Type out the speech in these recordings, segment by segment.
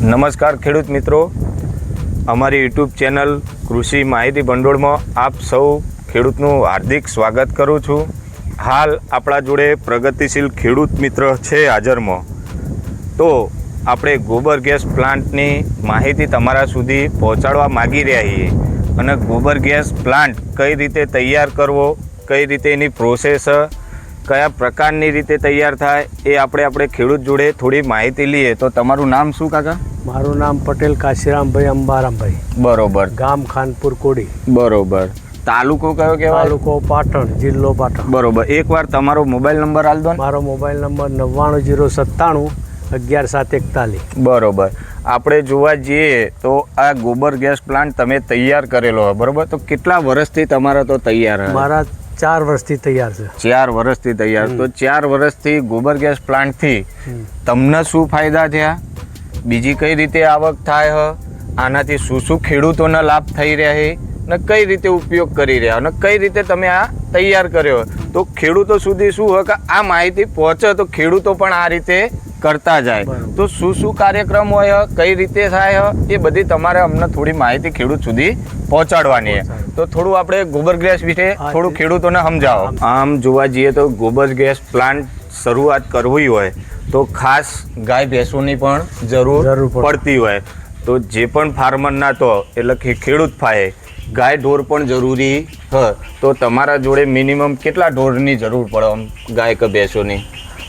નમસ્કાર ખેડૂત મિત્રો. અમારી યુટ્યુબ ચેનલ કૃષિ માહિતી ભંડોળમાં આપ સૌ ખેડૂતનું હાર્દિક સ્વાગત કરું છું. હાલ આપણા જોડે પ્રગતિશીલ ખેડૂત મિત્ર છે હાજરમાં. તો આપણે ગોબર ગેસ પ્લાન્ટની માહિતી તમારા સુધી પહોંચાડવા માગી રહ્યા છીએ. અને ગોબર ગેસ પ્લાન્ટ કઈ રીતે તૈયાર કરવો, કઈ રીતે એની પ્રોસેસ, કયા પ્રકારની રીતે તૈયાર થાય, એ આપણે આપણે ખેડૂત જોડે થોડી માહિતી લઈએ. તો તમારું નામ શું કાકા? મારું નામ પટેલ કાશીરામભાઈ અંબારામભાઈ. બરોબર. ગામ ખાનપુર કોડી. બરોબર. તાલુકો કયો કહેવાય? તાલુકો પાટણ જિલ્લો પાટણ. બરોબર. એકવાર તમારો મોબાઈલ નંબર આલ દો મારો મોબાઈલ નંબર નવ્વાણું જીરો સત્તાણું અગિયાર સાત એકતાલીસ. બરોબર. આપણે જોવા જઈએ તો આ ગોબર ગેસ પ્લાન્ટ તમે તૈયાર કરેલો હોય બરોબર? તો કેટલા વર્ષથી તમારા તો તૈયાર? મારા ચાર વર્ષથી તૈયાર છે. ચાર વર્ષથી તૈયાર. તો ચાર વર્ષથી ગોબર ગેસ પ્લાન્ટથી તમને શું ફાયદા થયા? બીજી કઈ રીતે આવક થાય હ? આનાથી શું શું ખેડૂતોને લાભ થઈ રહ્યા છે? ને કઈ રીતે ઉપયોગ કરી રહ્યા અને કઈ રીતે તમે આ તૈયાર કર્યો તો ખેડૂતો સુધી શું હોય કે આ માહિતી પહોંચે તો ખેડૂતો પણ આ રીતે કરતા જાય. તો શું શું કાર્યક્રમ હોય કઈ રીતે થાય એ બધી તમારે અમને થોડી માહિતી ખેડૂત સુધી પહોંચાડવાની છે. તો થોડું આપણે ગોબર ગેસ વિશે થોડું ખેડૂતોને સમજાવો. આમ જોવા જઈએ તો ગોબર ગેસ પ્લાન્ટ શરૂઆત કરવી હોય તો ખાસ ગાય ભેંસોની પણ જરૂર પડતી હોય. તો જે પણ ફાર્મર ના તો એટલે કે ખેડૂત ફાય ગાય ઢોર પણ જરૂરી હ. તો તમારા જોડે મિનિમમ કેટલા ઢોરની જરૂર પડે આમ ગાય કે ભેંસોની?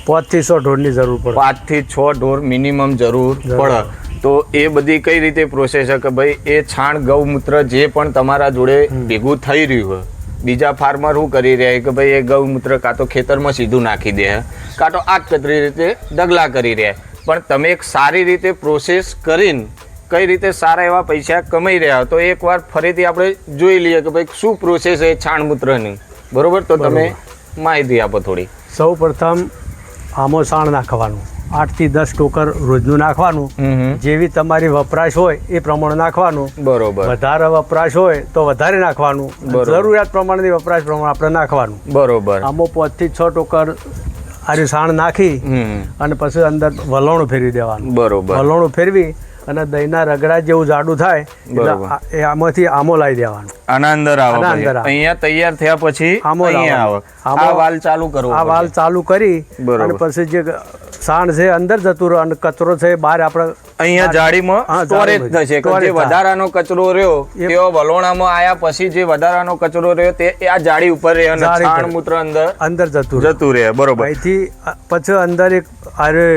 પાંચથી છ ઢોરની જરૂર પડે. પાંચથી છ ઢોર મિનિમમ જરૂર. પડે. તો એ બધી કઈ રીતે પ્રોસેસ છે કે ભાઈ એ છાણ ગૌમૂત્ર જે પણ તમારા જોડે ભેગું થઈ રહ્યું હોય. બીજા ફાર્મર શું કરી રહ્યા કે ભાઈ એ ગૌમૂત્ર કાં તો ખેતરમાં સીધું નાખી દે કાં તો આકતરી રીતે ડગલા કરી રહ્યા પણ તમે એક સારી રીતે પ્રોસેસ કરીને કઈ રીતે સારા એવા પૈસા કમાઈ રહ્યા તો એકવાર ફરીથી આપણે જોઈ લઈએ કે ભાઈ શું પ્રોસેસ છે છાણમૂત્રની. બરોબર? તો તમે માહિતી આપો થોડી. સૌ પ્રથમ આમો છાણ નાખવાનું. આઠથી દસ ટોકર રોજનું નાખવાનું. જેવી તમારી વપરાશ હોય એ પ્રમાણે નાખવાનું. બરોબર. વધારે વપરાશ હોય તો વધારે નાખવાનું. જરૂરિયાત પ્રમાણેની વપરાશ પ્રમાણે આપણે નાખવાનું. બરોબર. આમાં પાંચથી છ ટોકર આરી સાણ નાખી અને પછી અંદર વલણું ફેરવી દેવાનું. બરોબર. વલણું ફેરવી અને દહીંના રગડા જેવું જાડું થાય એટલે આમાંથી આમો લાવી દેવાનો. આના અંદર આવે. અહીંયા તૈયાર થયા પછી આમો અહીંયા આવે. આ વાલ ચાલુ કરો આ વાલ ચાલુ કરી. અને પછી જે સાણ છે અંદર જતું રહ્યો અને કચરો છે બહાર આપણે અહીંયા જાળીમાં સ્ટોરેજ થશે. જે વધારાનો કચરો રહ્યો તેઓ વલોણામાં આયા પછી જે વધારાનો કચરો રહ્યો તે આ જાળી ઉપર રહે અને છાણ મૂત્ર અંદર અંદર જતું જતું રહે. બરોબર. અહીંથી પછી અંદર એક અરે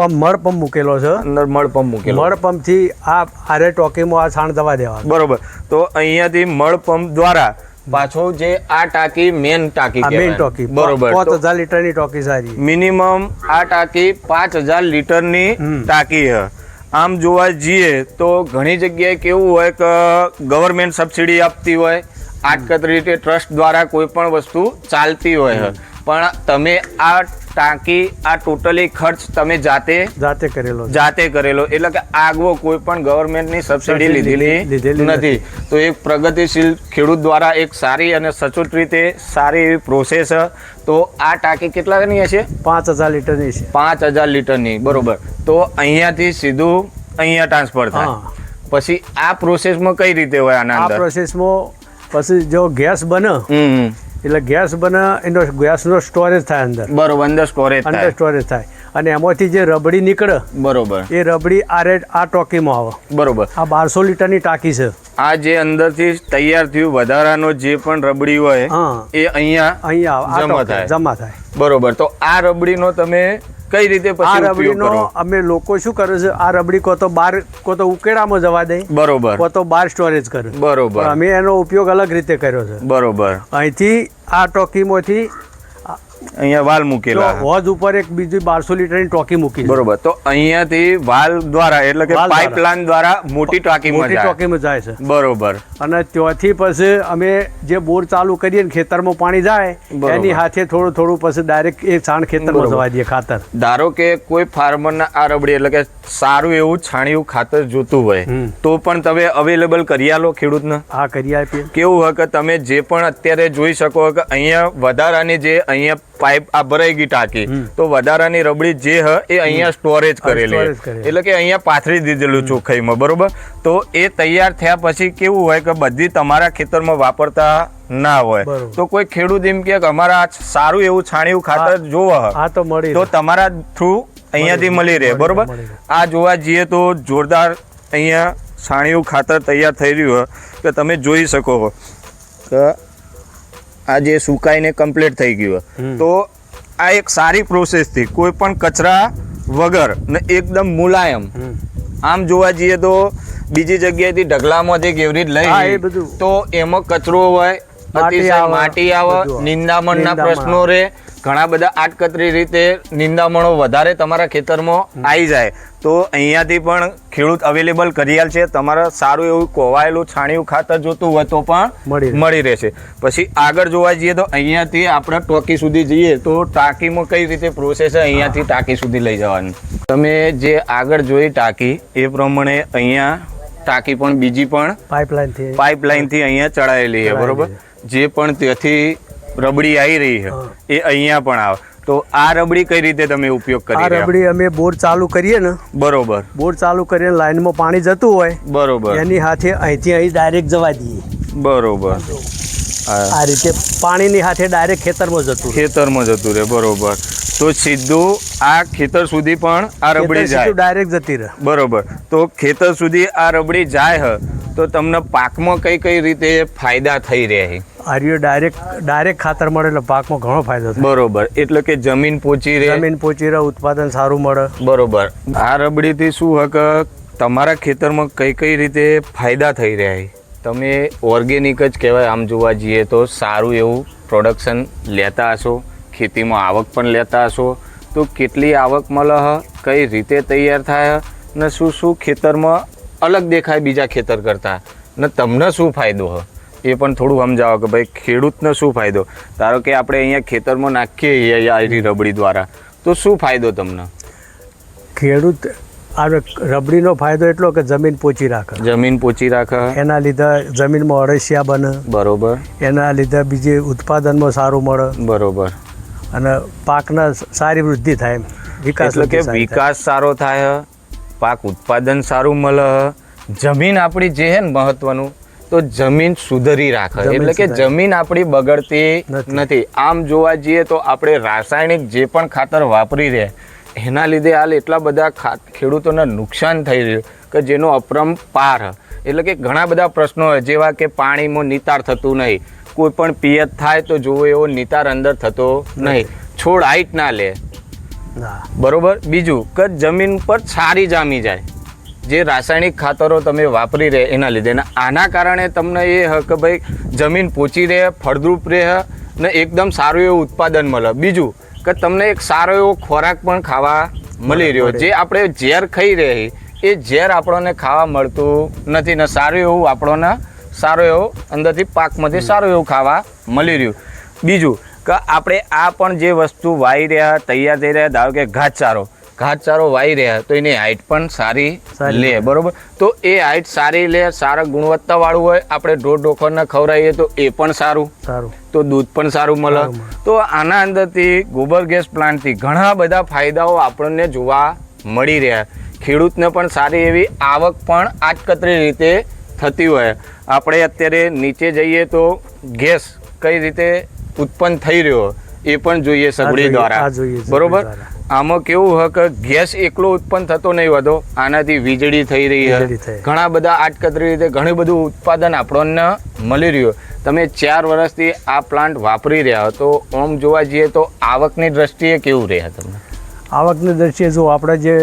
પંપ મળ પંપ મૂકેલો છે. અંદર મળપંપ મૂકેલો. મળ પંપથી આ આરે ટોકીમાં આ છાણ દવા દેવા બરોબર. તો અહીંયાથી મળપંપ દ્વારા પાછો જે આ ટાંકી મેન ટાંકી મેન ટોકી. બરોબર. પાંચ હજાર હજાર લીટરની ટોકી સારી મિનિમમ આ ટાંકી પાંચ હજાર લીટરની ટાંકી છે. આમ જોવા જઈએ તો ઘણી જગ્યાએ કેવું હોય કે ગવર્મેન્ટ સબસિડી આપતી હોય આટકત રીતે ટ્રસ્ટ દ્વારા કોઈ પણ વસ્તુ ચાલતી હોય પણ તમે આ ટાંકી આ ટોટલી ખર્ચ તમે જાતે જાતે કરેલો જાતે કરેલો. એટલે કે આગવો કોઈ પણ ગવર્મેન્ટની સબસિડી લીધેલી નથી. તો એક પ્રગતિશીલ ખેડૂત દ્વારા એક સારી અને સચોટ રીતે સારી એવી પ્રોસેસ. તો આ ટાંકી કેટલાની હશે? પાંચ હજાર લીટરની છે. પાંચ હજાર લીટરની બરોબર. તો અહીંયાથી સીધું અહીંયા ટ્રાન્સફર થાય. પછી આ પ્રોસેસમાં કઈ રીતે હોય આના આ પ્રોસેસમાં પછી જો ગેસ બને. એટલે ગેસ બને એનો ગેસનો સ્ટોરેજ થાય અંદર. બરોબર અંદર સ્ટોરેજ અંદર સ્ટોરેજ થાય. અને એમાંથી જે રબડી નીકળે બરોબર. એ રબડી આ રેટ આ ટોકીમાં આવે. બરોબર. આ બારસો લીટરની ટાંકી છે. આ જે અંદરથી તૈયાર થયું વધારાનો જે પણ રબડી હોય એ અહીંયા અહીંયા જમા થાય. જમા થાય. બરોબર. તો આ રબડીનો તમે કઈ રીતે આ રબડીનો અમે લોકો શું કરે છે? આ રબડી કો તો બાર કો તો ઉકેડામાં જવા દે. બરોબર. કો તો બાર સ્ટોરેજ કરે. બરોબર. અમે એનો ઉપયોગ અલગ રીતે કર્યો છે. બરોબર. અહીંથી આ ટોકીમાંથી અહીંયા વાલ મૂકેલા હોજ ઉપર એક બીજી બારસો લીટરની ટોકી મૂકી બરોબર તો અહીંયાથી વાલ દ્વારા એટલે કે. પાઇપલાઇન દ્વારા. મોટી ટાંકીમાં મોટી જાય. ટોકીમાં જાય છે. બરોબર. અને ત્યાંથી પછી અમે જે બોર ચાલુ કરીએ ને ખેતરમાં પાણી જાય એની હાથે થોડું થોડું પછી ડાયરેક્ટ એ છાણ ખેતરમાં જવા દઈએ ખાતર. ધારો કે કોઈ ફાર્મરના આ રબડી એટલે કે સારું એવું છાણિયું ખાતર જોતું હોય તો પણ તમે અવેલેબલ કરી આલો ખેડૂતને? આ કરી આપીએ. કેવું હોય કે તમે જે પણ અત્યારે જોઈ શકો કે અહીંયા વધારાની જે અહીંયા પાઇપ આ ભરાઈ ગઈ ટાંકી. તો વધારાની રબડી જે હ એ અહીંયા સ્ટોરેજ કરેલી. એટલે કે અહીંયા પાથરી દીધેલું ચોખ્ખાઈમાં બરોબર? તો એ તૈયાર થયા પછી કેવું હોય કે બધી તમારા ખેતરમાં વાપરતા ના હોય. તો કોઈ ખેડૂત એમ કે અમારા સારું એવું છાણિયું ખાતર જોવા તો મળી તો તમારા થ્રુ અહીંયાથી મળી રહે બરોબર? આ જોવા જઈએ તો જોરદાર અહીંયા છાણિયું ખાતર તૈયાર થઈ રહ્યું હોય કે તમે જોઈ શકો કે આ જે સુકાઈને કમ્પ્લીટ થઈ ગયું તો આ એક સારી પ્રોસેસથી કોઈ પણ કચરા વગર ને એકદમ મુલાયમ. આમ જોવા જઈએ તો બીજી જગ્યાએથી ઢગલામાંથી લઈ એ જઈએ બધું. તો એમાં કચરો હોય માટી આવે. નિંદામણના પ્રશ્નો રહે ઘણા બધા આટકતરી રીતે નિંદામણો વધારે તમારા ખેતરમાં આવી જાય. તો અહીંયાથી પણ ખેડૂત અવેલેબલ કરિયાલ છે. તમારે સારું એવું કોવાયેલું છાણિયું ખાતર જોતું હોય તો પણ મળી રહેશે. પછી આગળ જોવા જઈએ તો અહીંયાથી આપણે ટોકી સુધી જઈએ તો ટાંકીમાં કઈ રીતે પ્રોસેસ છે અહીંયાથી ટાંકી સુધી લઈ જવાની. તમે જે આગળ જોઈ ટાંકી એ પ્રમાણે અહીંયા ટાંકી પણ બીજી પણ પાઇપલાઇનથી પાઇપલાઇનથી અહીંયા ચડાયેલી છે બરોબર? જે પણ ત્યાંથી રબડી આવી રહી છે. એ અહીંયા પણ આવે. તો આ રબડી કઈ રીતે તમે ઉપયોગ કરી રહ્યા? રબડી અમે બોર ચાલુ કરીએ ને બરોબર. બોર ચાલુ કરીને લાઈનમાં પાણી જતું હોય બરોબર. એની હાથે અહીંથી અહીં ડાયરેક્ટ જવા દઈએ. બરોબર. આ રીતે પાણીની હાથે ડાયરેક્ટ ખેતરમાં જતું ખેતરમાં જતું રહે બરોબર. તો સીધું આ ખેતર સુધી પણ આ રબડી જાય. ડાયરેક્ટ જતી રહે. બરોબર. તો ખેતર સુધી આ રબડી જાય હ તો તમને પાકમાં કઈ કઈ રીતે ફાયદા થઈ રહ્યા આર્યો ડાયરેક્ટ ડાયરેક્ટ ખાતર મળે એટલે પાકમાં ઘણો ફાયદો થાય. બરોબર. એટલે કે જમીન પોચી રહે. જમીન પોચી રહે ઉત્પાદન સારું મળે. બરોબર. આ રબડીથી શું હક? તમારા ખેતરમાં કઈ કઈ રીતે ફાયદા થઈ રહ્યા તમે ઓર્ગેનિક જ કહેવાય આમ જોવા જઈએ તો સારું એવું પ્રોડક્શન લેતા હશો ખેતીમાં આવક પણ લેતા હશો. તો કેટલી આવક મળે કઈ રીતે તૈયાર થાય ને શું શું ખેતરમાં અલગ દેખાય બીજા ખેતર કરતાં? ને તમને શું ફાયદો હ? એ પણ થોડું સમજાવો કે ભાઈ ખેડૂતને શું ફાયદો? ધારો કે આપણે અહીંયા ખેતરમાં નાખીએ આઈટી રબડી દ્વારા તો શું ફાયદો તમને? ખેડૂત આ રબડીનો ફાયદો એટલો કે જમીન પોચી રાખે. જમીન પોચી રાખે. એના લીધે જમીનમાં અળસિયા બને. બરોબર. એના લીધે બીજી ઉત્પાદનમાં સારું મળે. બરોબર. અને પાકના સારી વૃદ્ધિ થાય વિકાસ એટલે કે. વિકાસ સારો થાય પાક ઉત્પાદન સારું મળે. જમીન આપણી જે છે ને મહત્વનું તો જમીન સુધરી રાખે. એટલે કે જમીન આપણી બગડતી નથી. આમ જોવા જઈએ તો આપણે રાસાયણિક જે પણ ખાતર વાપરી રહ્યા એના લીધે હાલ એટલા બધા ખેડૂતોને નુકસાન થઈ રહ્યું કે જેનો અપરંપાર એટલે કે ઘણા બધા પ્રશ્નો હોય જેવા કે પાણીમાં નિતાર થતું નહીં. કોઈ પણ પિયત થાય તો જોવો એવો નિતાર અંદર થતો નહીં. છોડ હાઈટ ના લે. બરોબર? બીજું કે જમીન પર સારી જામી જાય. જે રાસાયણિક ખાતરો તમે વાપરી રહે એના લીધે. ને આના કારણે તમને એ હ કે ભાઈ જમીન પોચી રહે ફળદ્રુપ રહે ને એકદમ સારું એવું ઉત્પાદન મળે. બીજું કે તમને એક સારો એવો ખોરાક પણ ખાવા મળી રહ્યો. જે આપણે ઝેર ખાઈ રહી એ ઝેર આપણને ખાવા મળતું નથી ને સારું એવું આપણને સારો એવો અંદરથી પાકમાંથી સારું એવું ખાવા મળી રહ્યું. બીજું કે આપણે આ પણ જે વસ્તુ વાઈ રહ્યા તૈયાર થઈ રહ્યા ધારો કે ઘાસચારો. ઘાસચારો વાઈ રહ્યા તો એની હાઈટ પણ સારી લે બરોબર? તો એ હાઈટ સારી લે સારા ગુણવત્તાવાળું હોય આપણે ઢોર ઢોખરને ખવડાવીએ તો એ પણ સારું. સારું. તો દૂધ પણ સારું મળે. તો આના અંદરથી ગોબર ગેસ પ્લાન્ટથી ઘણા બધા ફાયદાઓ આપણને જોવા મળી રહ્યા. ખેડૂતને પણ સારી એવી આવક પણ આટકતરી રીતે થતી હોય. આપણે અત્યારે નીચે જઈએ તો ગેસ કઈ રીતે ઉત્પન્ન થઈ રહ્યો એ પણ જોઈએ સગડી દ્વારા. બરોબર. આમાં કેવું હોય કે ગેસ એકલો ઉત્પન્ન થતો નહીં હોતો આનાથી વીજળી થઈ રહી છે ઘણા બધા આટકતરી રીતે ઘણું બધું ઉત્પાદન આપણને મળી રહ્યું. તમે ચાર વર્ષથી આ પ્લાન્ટ વાપરી રહ્યા તો આમ જોવા જઈએ તો આવકની દ્રષ્ટિએ કેવું રહ્યા તમને? આવકની દ્રષ્ટિએ જો આપણે જે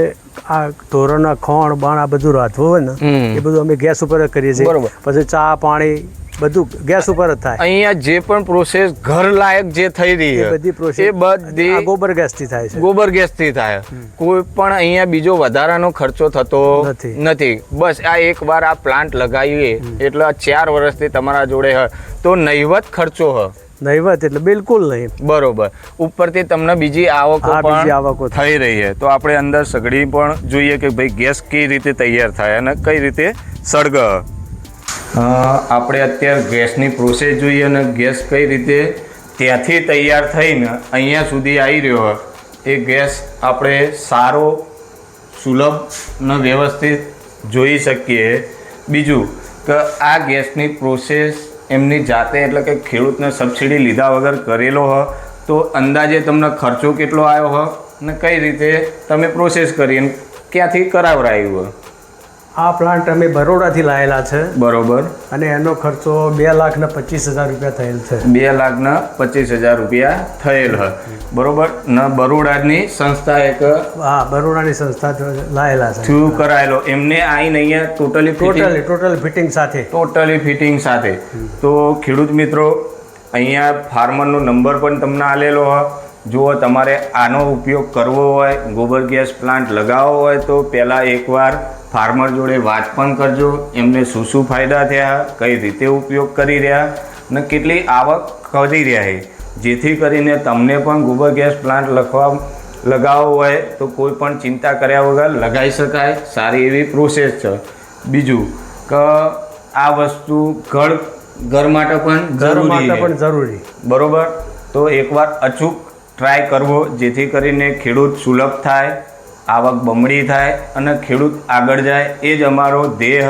આ ધોરણના ખોણ બાણ આ બધું રાંધવું હોય ને એ બધું અમે ગેસ ઉપર કરીએ છીએ. પછી ચા પાણી બધું ગેસ ઉપર જ થાય. અહીંયા જે પણ પ્રોસેસ ઘર લાયક જે થઈ રહી છે બધી પ્રોસેસ એ બધી ગોબર ગેસથી થાય છે. ગોબર ગેસથી થાય. કોઈ પણ અહીંયા બીજો વધારાનો ખર્ચો થતો નથી. બસ આ એક વાર આ પ્લાન્ટ લગાવીએ એટલે ચાર વર્ષથી તમારા જોડે હ. તો નહિવત ખર્ચો હ. નહીવત એટલે બિલકુલ નહીં. બરોબર. ઉપરથી તમને બીજી આવકો પણ આવકો થઈ રહી છે. તો આપણે અંદર સગડી પણ જોઈએ કે ભાઈ ગેસ કઈ રીતે તૈયાર થાય અને કઈ રીતે સળગ આપણે અત્યારે ગેસની પ્રોસેસ જોઈએ અને ગેસ કઈ રીતે ત્યાંથી તૈયાર થઈને અહીંયા સુધી આવી રહ્યો હોય, એ ગેસ આપણે સારો, સુલભ અને વ્યવસ્થિત જોઈ શકીએ. બીજું કે આ ગેસની પ્રોસેસ એમની જાતે એટલે કે ખેડૂતને સબસિડી લીધા વગર કરેલો હોય, તો અંદાજે તમને ખર્ચો કેટલો આવ્યો હોય ને કઈ રીતે તમે પ્રોસેસ કરી અને ક્યાંથી કરાવરાયું હોય. આ પ્લાન્ટ અમે બરોડાથી લાવેલા છે. બરોબર. અને એનો ખર્ચો બે લાખ ને પચીસ હજાર રૂપિયા થયેલ છે. બે લાખના પચીસ હજાર રૂપિયા થયેલ હ. બરોબર? ને બરોડાની સંસ્થા એક હા બરોડાની સંસ્થા લાયેલા છે. થ્રુ કરાયેલો. એમને આવીને અહીંયા ટોટલી ટોટલી ટોટલ ફિટિંગ સાથે. ટોટલી ફિટિંગ સાથે. તો ખેડૂત મિત્રો અહીંયા ફાર્મરનો નંબર પણ તમને આલેલો હોય જો તમારે આનો ઉપયોગ કરવો હોય ગોબર ગેસ પ્લાન્ટ લગાવવો હોય તો પહેલાં એકવાર ફાર્મર જોડે વાત પણ કરજો એમને શું શું ફાયદા થયા કઈ રીતે ઉપયોગ કરી રહ્યા ને કેટલી આવક કરી રહ્યા છે. જેથી કરીને તમને પણ ગોબર ગેસ પ્લાન્ટ લખવા લગાવવો હોય તો કોઈ પણ ચિંતા કર્યા વગર લગાવી શકાય. સારી એવી પ્રોસેસ છે. બીજું કે આ વસ્તુ ઘર ઘર માટે પણ ઘર જરૂરી માટે પણ જરૂરી. બરોબર? તો એકવાર અચૂક ટ્રાય કરવો જેથી કરીને ખેડૂત સુલભ થાય. આવક બમણી થાય અને ખેડૂત આગળ જાય, એ જ અમારો ધ્યેય.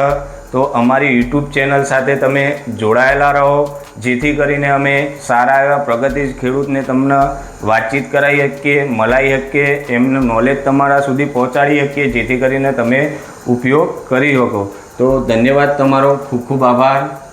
તો અમારી યુટ્યુબ ચેનલ સાથે તમે જોડાયેલા રહો. જેથી કરીને અમે સારા એવા પ્રગતિ ખેડૂતને તમને વાતચીત કરાવી શકીએ, મલાઈ શકીએ, એમનું નોલેજ તમારા સુધી પહોંચાડી શકીએ, જેથી કરીને તમે ઉપયોગ કરી શકો. તો ધન્યવાદ તમારો. ખૂબ ખૂબ આભાર.